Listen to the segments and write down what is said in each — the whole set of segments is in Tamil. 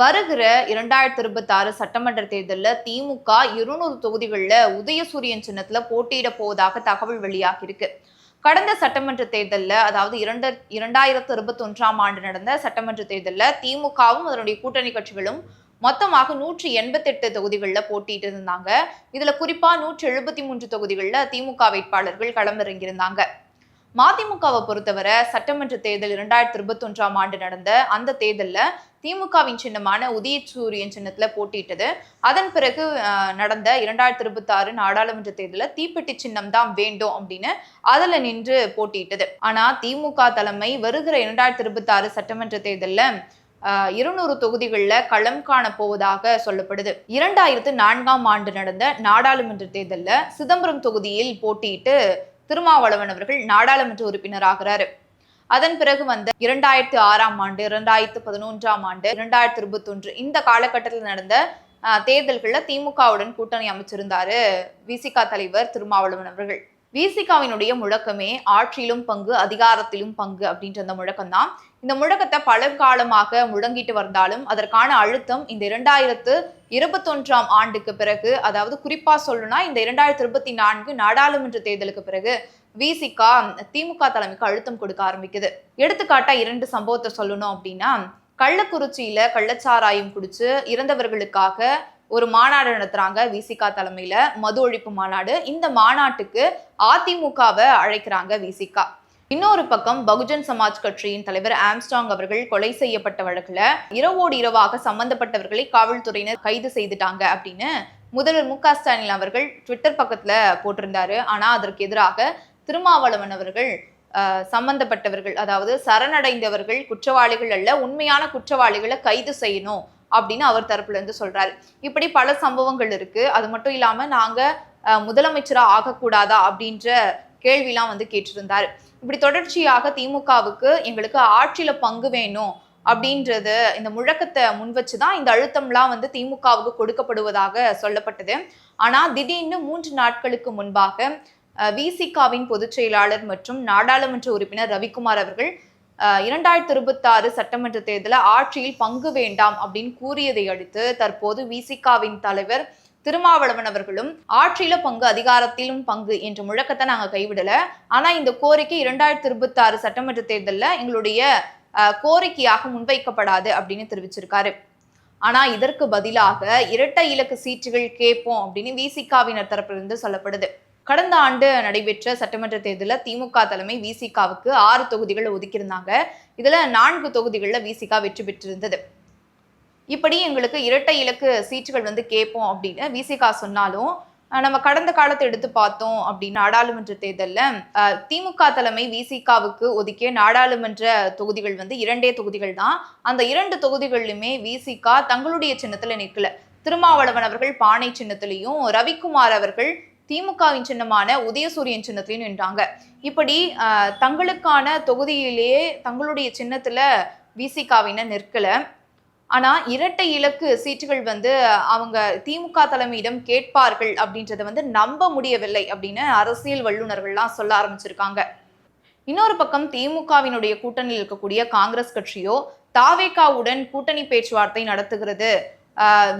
வருகிற இரண்டாயிரத்தி இருபத்தி ஆறு சட்டமன்ற தேர்தலில் திமுக இருநூறு தொகுதிகளில் உதயசூரியன் சின்னத்தில் போட்டியிட போவதாக தகவல் வெளியாகியிருக்கு. கடந்த சட்டமன்ற தேர்தலில் அதாவது இரண்டு இரண்டாயிரத்து இருபத்தி ஒன்றாம் ஆண்டு நடந்த சட்டமன்ற தேர்தலில் திமுகவும் அதனுடைய கூட்டணி கட்சிகளும் மொத்தமாக நூற்றி எண்பத்தெட்டு தொகுதிகளில் போட்டிட்டு இருந்தாங்க. இதில் குறிப்பாக நூற்றி எழுபத்தி மூன்று தொகுதிகளில் திமுக வேட்பாளர்கள் களமிறங்கியிருந்தாங்க. மதிமுகவை பொறுத்தவரை சட்டமன்ற தேர்தல் இரண்டாயிரத்தி இருபத்தி ஒன்றாம் ஆண்டு நடந்த அந்த தேர்தலில் திமுகவின் சின்னமான உதயசூரியன் சின்னத்தில் போட்டியிட்டது அதன் பிறகு நடந்த இரண்டாயிரத்தி இருபத்தி ஆறு நாடாளுமன்ற தேர்தலில் தீப்பெட்டி சின்னம் தான் வேண்டும் அப்படின்னு அதில் நின்று போட்டியிட்டது ஆனால் திமுக தலைமை வருகிற இரண்டாயிரத்தி இருபத்தி ஆறு சட்டமன்ற தேர்தலில் இருநூறு தொகுதிகளில் களம் காண போவதாக சொல்லப்படுது. இரண்டாயிரத்து நான்காம் ஆண்டு நடந்த நாடாளுமன்ற தேர்தலில் சிதம்பரம் தொகுதியில் போட்டியிட்டு திருமாவளவன் அவர்கள் நாடாளுமன்ற உறுப்பினராகிறாரு. அதன் பிறகு வந்த இரண்டாயிரத்தி ஆறாம் ஆண்டு இரண்டாயிரத்து பதினொன்றாம் ஆண்டு இரண்டாயிரத்தி இருபத்தி ஒன்று இந்த காலகட்டத்தில் நடந்த தேர்தல்களில் தேர்தல்கள்ல திமுகவுடன் கூட்டணி அமைச்சிருந்தாரு விசிகா தலைவர் திருமாவளவன் அவர்கள். விசிகாவினுடைய முழக்கமே ஆட்சியிலும் பங்கு அதிகாரத்திலும் பங்கு அப்படின்ற அந்த முழக்கம் தான் இந்த முழக்கத்தை பல காலமாக முழங்கிட்டு வந்தாலும் அதற்கான அழுத்தம் இந்த இரண்டாயிரத்து இருபத்தொன்றாம் ஆண்டுக்கு பிறகு அதாவது குறிப்பா சொல்லணும்னா இந்த இரண்டாயிரத்தி இருபத்தி நான்கு நாடாளுமன்ற தேர்தலுக்கு பிறகு விசிகா திமுக தலைமைக்கு அழுத்தம் கொடுக்க ஆரம்பிக்குது. எடுத்துக்காட்டா இரண்டு சம்பவத்தை சொல்லணும் அப்படின்னா கள்ளக்குறிச்சியில கள்ளச்சாராயம் குடிச்சு இறந்தவர்களுக்காக ஒரு மாநாடு நடத்துறாங்க விசிகா தலைமையில மது ஒழிப்பு மாநாடு. இந்த மாநாட்டுக்கு அதிமுகவை அழைக்கிறாங்க விசிகா. இன்னொரு பக்கம் பகுஜன் சமாஜ் கட்சியின் தலைவர் ஆம்ஸ்டாங் அவர்கள் கொலை செய்யப்பட்ட வழக்குல இரவோடு இரவாக சம்பந்தப்பட்டவர்களை காவல்துறையினர் கைது செய்துட்டாங்க அப்படின்னு முதல்வர் மு க ஸ்டாலின் அவர்கள் ட்விட்டர் பக்கத்துல போட்டிருந்தாரு. ஆனா அதற்கு எதிராக திருமாவளவன் அவர்கள் சம்பந்தப்பட்டவர்கள் அதாவது சரணடைந்தவர்கள் குற்றவாளிகள் அல்ல உண்மையான குற்றவாளிகளை கைது செய்யணும் அப்படின்னு அவர் தரப்புல இருந்து சொல்றாரு. இப்படி பல சம்பவங்கள் இருக்கு. அது மட்டும் இல்லாம நாங்க முதலமைச்சராக ஆகக்கூடாதா அப்படின்ற கேள்விலாம் வந்து கேட்டிருந்தாரு. இப்படி தொடர்ச்சியாக திமுகவுக்கு எங்களுக்கு ஆட்சியில பங்கு வேணும் அப்படின்றது இந்த முழக்கத்தை முன் வச்சுதான் இந்த அழுத்தம்லாம் வந்து திமுகவுக்கு கொடுக்கப்படுவதாக சொல்லப்பட்டது. ஆனா திடீர்னு மூன்று நாட்களுக்கு முன்பாக விசிகாவின் பொதுச் செயலாளர் மற்றும் நாடாளுமன்ற உறுப்பினர் ரவிக்குமார் அவர்கள் இரண்டாயிரத்தி இரண்டாயிரத்தி இருபத்தாறு சட்டமன்ற தேர்தலில் ஆட்சியில் பங்கு வேண்டாம் அப்படின்னு கூறியதை அடுத்து தற்போது விசிகாவின் தலைவர் திருமாவளவன் அவர்களும் ஆட்சியில பங்கு அதிகாரத்திலும் பங்கு என்ற முழக்கத்தை நாங்க கைவிடல. ஆனா இந்த கோரிக்கை இரண்டாயிரத்தி இருபத்தி ஆறு சட்டமன்ற தேர்தலில் எங்களுடைய கோரிக்கையாக முன்வைக்கப்படாது அப்படின்னு தெரிவிச்சிருக்காரு. ஆனா இதற்கு பதிலாக இரட்டை இலக்கு சீட்டுகள் கேட்போம் அப்படின்னு விசிகாவினர் தரப்பிலிருந்து சொல்லப்படுது. கடந்த ஆண்டு நடைபெற்ற சட்டமன்ற தேர்தலில் திமுக தலைமை விசிகாவுக்கு ஆறு தொகுதிகள் ஒதுக்கியிருந்தாங்க. இதில் நான்கு தொகுதிகளில் விசிகா வெற்றி பெற்றிருந்தது. இப்படி எங்களுக்கு இரட்டை இலக்கு சீட்டுகள் வந்து கேட்போம் அப்படின்னு விசிகா சொன்னாலும் நம்ம கடந்த காலத்தை எடுத்து பார்த்தோம் அப்படின்னு நாடாளுமன்ற தேர்தலில் திமுக தலைமை விசிகாவுக்கு ஒதுக்கிய நாடாளுமன்ற தொகுதிகள் வந்து இரண்டே தொகுதிகள் தான். அந்த இரண்டு தொகுதிகளிலுமே விசிகா தங்களுடைய சின்னத்தில் நிற்கல திருமாவளவன் அவர்கள் பானை சின்னத்திலையும் ரவிக்குமார் அவர்கள் திமுகவின் சின்னமான உதயசூரியன் சின்னத்திலையும் நின்றாங்க. இப்படி தங்களுக்கான தொகுதியிலேயே தங்களுடைய சின்னத்தில் விசிகாவினர் நிற்கல. ஆனால் இரட்டை இலக்கு சீட்டுகள் வந்து அவங்க திமுக தலைமையிடம் கேட்பார்கள் அப்படின்றத வந்து நம்ப முடியவில்லை அப்படின்னு அரசியல் வல்லுநர்கள்லாம் சொல்ல ஆரம்பிச்சிருக்காங்க. இன்னொரு பக்கம் திமுகவினுடைய கூட்டணியில் இருக்கக்கூடிய காங்கிரஸ் கட்சியோ தாவேகாவுடன் கூட்டணி பேச்சுவார்த்தை நடத்துகிறது.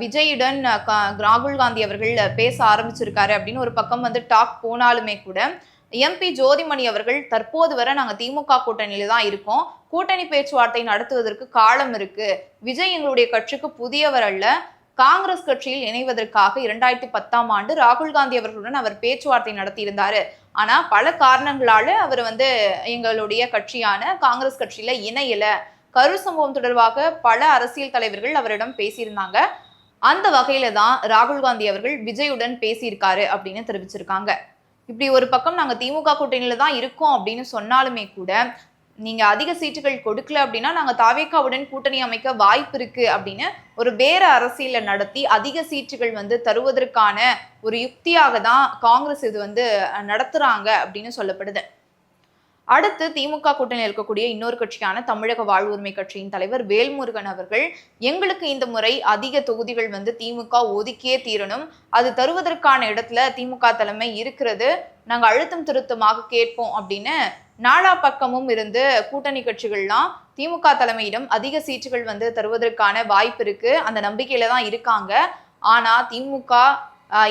விஜயுடன் கா- ராகுல் காந்தி அவர்கள் பேச ஆரம்பிச்சிருக்காரு அப்படின்னு ஒரு பக்கம் வந்து டாக் போனாலுமே கூட எம்பி ஜோதிமணி அவர்கள் தற்போது வரை நாங்கள் திமுக கூட்டணியில தான் இருக்கோம். கூட்டணி பேச்சுவார்த்தை நடத்துவதற்கு காலம் இருக்கு. விஜய் எங்களுடைய கட்சிக்கு புதியவர் அல்ல. காங்கிரஸ் கட்சியில் இணைவதற்காக இரண்டாயிரத்தி பத்தாம் ஆண்டு ராகுல் காந்தி அவர்களுடன் அவர் பேச்சுவார்த்தை நடத்தியிருந்தாரு. ஆனா பல காரணங்களால அவர் வந்து எங்களுடைய கட்சியான காங்கிரஸ் கட்சியில இணையல. கரூர் சம்பவம் தொடர்பாக பல அரசியல் தலைவர்கள் அவரிடம் பேசியிருந்தாங்க. அந்த வகையில தான் ராகுல் காந்தி அவர்கள் விஜயுடன் பேசியிருக்காரு அப்படின்னு தெரிவிச்சிருக்காங்க. இப்படி ஒரு பக்கம் நாங்கள் திமுக கூட்டணியில தான் இருக்கோம் அப்படின்னு சொன்னாலுமே கூட நீங்க அதிக சீட்டுகள் கொடுக்கல அப்படின்னா நாங்க தாவேக்காவுடன் கூட்டணி அமைக்க வாய்ப்பு இருக்கு அப்படின்னு ஒரு பேர அரசியல நடத்தி அதிக சீட்டுகள் வந்து தருவதற்கான ஒரு யுக்தியாக தான் காங்கிரஸ் இது வந்து நடத்துறாங்க அப்படின்னு சொல்லப்படுது. அடுத்து திமுக கூட்டணியில் இருக்கக்கூடிய இன்னொரு கட்சியான தமிழக வாழ்வுரிமை கட்சியின் தலைவர் வேல்முருகன் அவர்கள் எங்களுக்கு இந்த முறை அதிக தொகுதிகள் வந்து திமுக ஒதுக்கியே தீரணும். அது தருவதற்கான இடத்துல திமுக தலைமை இருக்கிறது. நாங்கள் அழுத்தம் திருத்தமாக கேட்போம் அப்படின்னு நாலா பக்கமும் இருந்து கூட்டணி கட்சிகள்லாம் திமுக தலைமையிடம் அதிக சீட்டுகள் வந்து தருவதற்கான வாய்ப்பு இருக்கு. அந்த நம்பிக்கையில தான் இருக்காங்க. ஆனா திமுக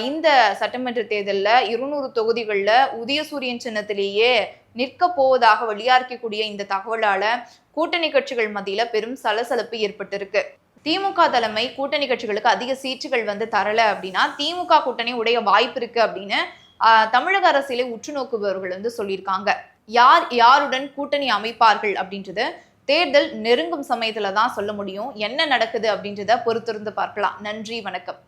இந்த சட்டமன்ற தேர்தலில் இருநூறு தொகுதிகளில் உதயசூரியன் சின்னத்திலேயே நிற்க போவதாக வெளியாக்கக்கூடிய இந்த தகவலால கூட்டணி கட்சிகள் மத்தியில பெரும் சலசலப்பு ஏற்பட்டிருக்கு. திமுக தலைமை கூட்டணி கட்சிகளுக்கு அதிக சீட்டுகள் வந்து தரல அப்படின்னா திமுக கூட்டணி உடைய வாய்ப்பு இருக்கு அப்படின்னு தமிழக அரசியலை உற்று நோக்குபவர்கள் வந்து சொல்லியிருக்காங்க. யார் யாருடன் கூட்டணி அமைப்பார்கள் அப்படின்றது தேர்தல் நெருங்கும் சமயத்துல தான் சொல்ல முடியும். என்ன நடக்குது அப்படின்றத பொறுத்திருந்து பார்க்கலாம். நன்றி வணக்கம்.